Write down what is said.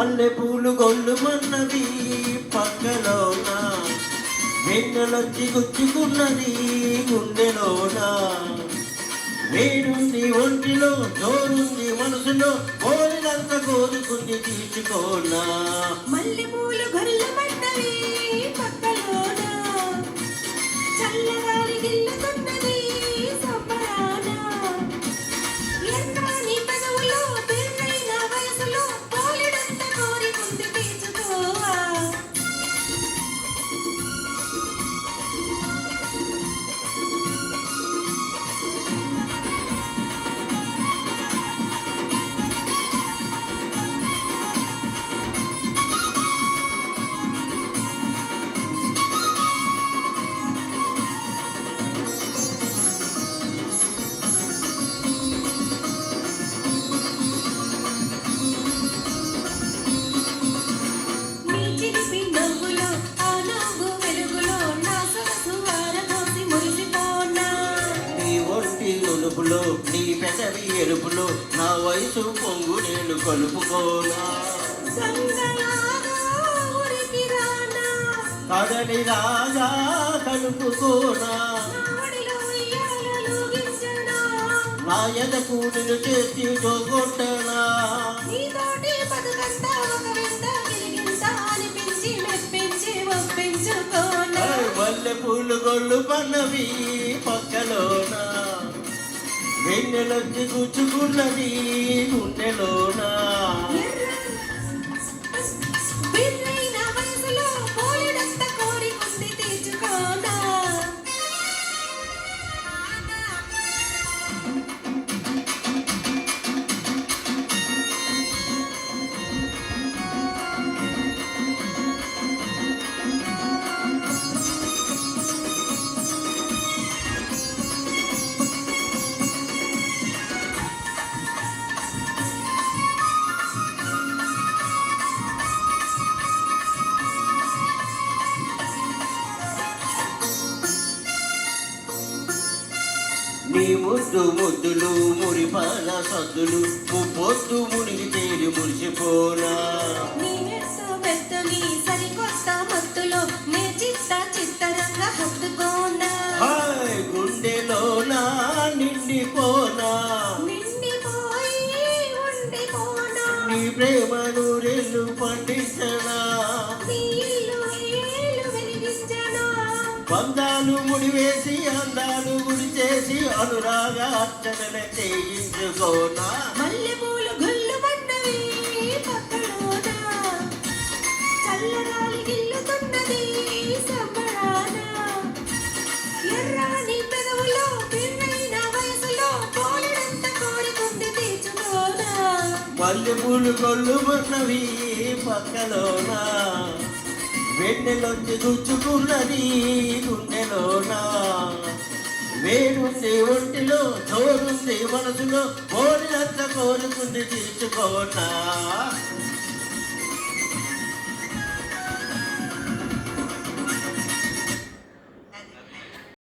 అల్లె పూలు గొల్లు మన్నది పక్కలోన. వెన్నెలొచ్చి గుచ్చుకున్నది గుండెలోన. వేడుంది ఒంటిలో జోరుంది మనసులో కోరినంత కోరుకుంది తీసుకోనా మల్లెపూలు పూలు పక్కలోన ఒంటి ఒలుపులో నీ పెదవి ఎరుపులో నా వయసు పొంగు నేను కలుపుకోనా. కడలి రాజా కలుపుకోనా. నా ఎదకు నిన్ను చేసి పూలు గొల్లు పన్నవి పక్కలోన. వెన్నెలొచ్చి గుచ్చుకున్నది గుండెలోనా నీ ముద్దు ముద్దులు మురిపాల సద్దులు ముప్పొద్దు మునిగి తేలి మురిసిపోనా? గుండెలోన నిండిపోనా? నీ ప్రేమను రెల్లు బంధాలు ముడివేసి అందాలు గుడి చేసి అనురాగ అర్చనల చేయించుకోనా? మల్లెపూలు గుల్లుమన్నవి పక్కలోన చల్లగాలి గిల్లుతున్నది సంబరాన? ఎర్రాని పెదవులో పిన్నైన వయసులో పోలినంత కోరికుంది తీర్చుకోనా? మల్లె పూలు కొల్లు మన్నవి పక్కలోన వెన్నెలొచ్చి గుచ్చుకున్నది ఒంటిలో చోరుంది మనసులో కోరినంత కోరుకుంది తీర్చుకోట.